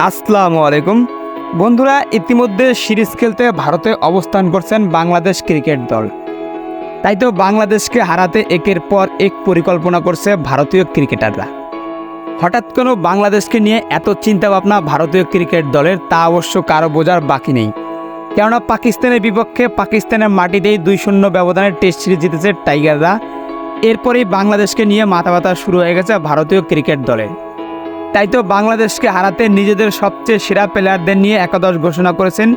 আসসালামু আলাইকুম। বন্ধুরা, ইতিমধ্যে সিরিজ খেলতে ভারতে অবস্থান করছেন বাংলাদেশ ক্রিকেট দল। তাই তো বাংলাদেশকে হারাতে একের পর এক পরিকল্পনা করছে ভারতীয় ক্রিকেটাররা। হঠাৎ কোনো বাংলাদেশকে নিয়ে এত চিন্তাভাবনা ভারতীয় ক্রিকেট দলের, তা অবশ্য কারও বোঝার বাকি নেই। কেননা পাকিস্তানের বিপক্ষে পাকিস্তানের মাটিতেই দুই শূন্য ব্যবধানে টেস্ট সিরিজ জিতেছে টাইগাররা। এরপরেই বাংলাদেশকে নিয়ে মাথা ব্যথা শুরু হয়ে গেছে ভারতীয় ক্রিকেট দলের তাই তো বাংলাদেশকে হারাতে নিজেদের সবচেয়ে সেরা প্লেয়ারদের নিয়ে একাদশ ঘোষণা করেছেন।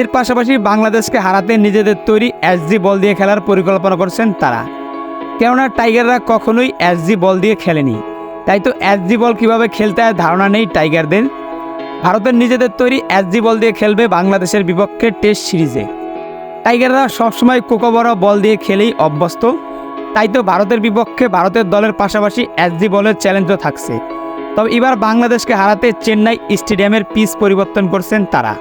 এর পাশাপাশি বাংলাদেশকে হারাতে নিজেদের তৈরি এসজি বল দিয়ে খেলার পরিকল্পনা করছেন তারা। কেননা টাইগাররা কখনোই এসজি বল দিয়ে খেলেনি। তাই তো এসজি বল কীভাবে খেলতে হয় ধারণা নেই টাইগারদের। ভারতের নিজেদের তৈরি এসজি বল দিয়ে খেলবে বাংলাদেশের বিপক্ষে টেস্ট সিরিজে টাইগাররা সবসময় কোকোবরা বল দিয়ে খেলেই অভ্যস্ত। তাই তো ভারতের বিপক্ষে ভারতের দলের পাশাপাশি এসজি বলের চ্যালেঞ্জও থাকছে। তবে এবার বাংলাদেশকে হারাতে চেন্নাই স্টেডিয়ামের পিচ পরিবর্তন করছেন তারা।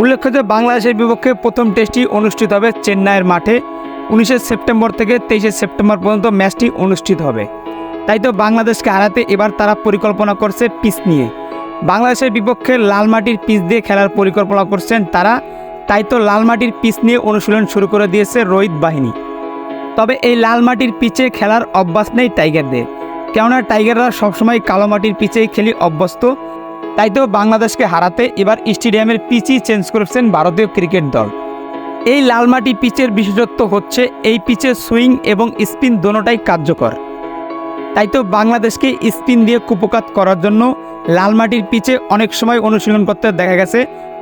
উল্লেখ্য যে বাংলাদেশের বিপক্ষে প্রথম টেস্টটি অনুষ্ঠিত হবে চেন্নাইয়ের মাঠে। উনিশে সেপ্টেম্বর থেকে তেইশে সেপ্টেম্বর পর্যন্ত ম্যাচটি অনুষ্ঠিত হবে। তাই তো বাংলাদেশকে হারাতে এবার তারা পরিকল্পনা করছে পিচ নিয়ে। বাংলাদেশের বিপক্ষে লাল মাটির পিচ দিয়ে খেলার পরিকল্পনা করছেন তারা। তাই তো লাল মাটির পিচ নিয়ে অনুশীলন শুরু করে দিয়েছে রোহিত বাহিনী। তবে এই লাল মাটির পিচে খেলার অভ্যাস নেই টাইগারদের। কেননা টাইগাররা সবসময় কালো মাটির পিচেই খেলি অভ্যস্ত। তাই তো বাংলাদেশকে হারাতে এবার স্টেডিয়ামের পিচই চেঞ্জ করেছেন ভারতীয় ক্রিকেট দল। এই লাল মাটি পিচের বিশেষত্ব হচ্ছে এই পিচের সুইং এবং স্পিন দোনোটাই কার্যকর। তাই তো বাংলাদেশকে স্পিন দিয়ে কুপকাত করার জন্য লাল মাটির পিচে অনেক সময় অনুশীলন করতে দেখা গেছে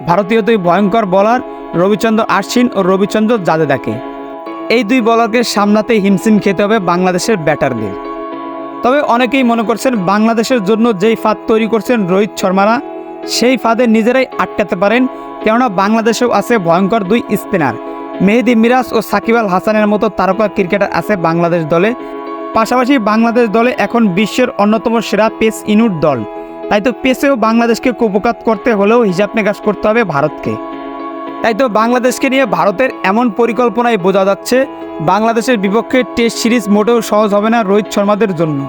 ভারতীয় দুই ভয়ঙ্কর বলার রবিচন্দ্র আশ্বিন ও রবিচন্দ্র জাদেদাকে এই দুই বলারকে সামলাতে হিমশিম খেতে হবে বাংলাদেশের ব্যাটারদের। তবে অনেকেই মনে করছেন বাংলাদেশের জন্য যেই ফাঁদ তৈরি করছেন রোহিত শর্মারা, সেই ফাঁদে নিজেরাই আটকাতে পারেন, কেননা বাংলাদেশেও আছে ভয়ঙ্কর দুই স্পিনার। মেহেদি মিরাজ ও সাকিব আল হাসানের মতো তারকা ক্রিকেটার আছে বাংলাদেশ দলে। পাশাপাশি বাংলাদেশ দলে এখন বিশ্বের অন্যতম সেরা পেস ইনুট দল। তাই তো পেসেও বাংলাদেশকে কুপকাত করতে হলেও হিসাব নিকাশ করতে হবে ভারতকে। তাই তো বাংলাদেশকে নিয়ে ভারতের এমন পরিকল্পনায় বোঝা যাচ্ছে। বাংলাদেশের বিপক্ষে টেস্ট সিরিজ মোটেও সহজ হবে না রোহিত শর্মাদের জন্য।